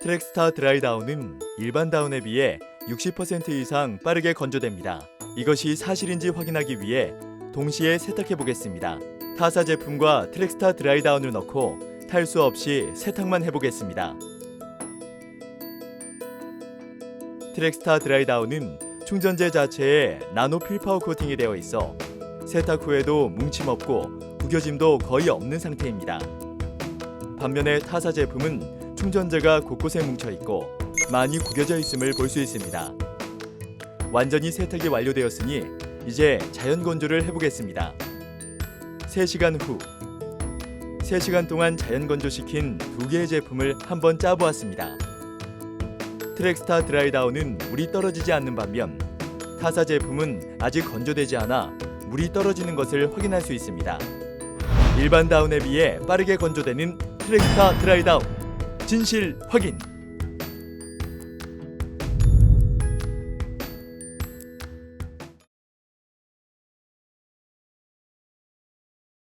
트랙스타 드라이다운은 일반 다운에 비해 60% 이상 빠르게 건조됩니다. 이것이 사실인지 확인하기 위해 동시에 세탁해 보겠습니다. 타사 제품과 트랙스타 드라이다운을 넣고 탈수 없이 세탁만 해보겠습니다. 트랙스타 드라이다운은 충전재 자체에 나노 필파워 코팅이 되어 있어 세탁 후에도 뭉침 없고 구겨짐도 거의 없는 상태입니다. 반면에 타사 제품은 충전재가 곳곳에 뭉쳐 있고 많이 구겨져 있음을 볼 수 있습니다. 완전히 세탁이 완료되었으니 이제 자연 건조를 해보겠습니다. 3시간 후 3시간 동안 자연 건조시킨 두 개의 제품을 한번 짜보았습니다. 트랙스타 드라이다운은 물이 떨어지지 않는 반면 타사 제품은 아직 건조되지 않아 물이 떨어지는 것을 확인할 수 있습니다. 일반 다운에 비해 빠르게 건조되는 트랙스타 드라이다운 진실 확인.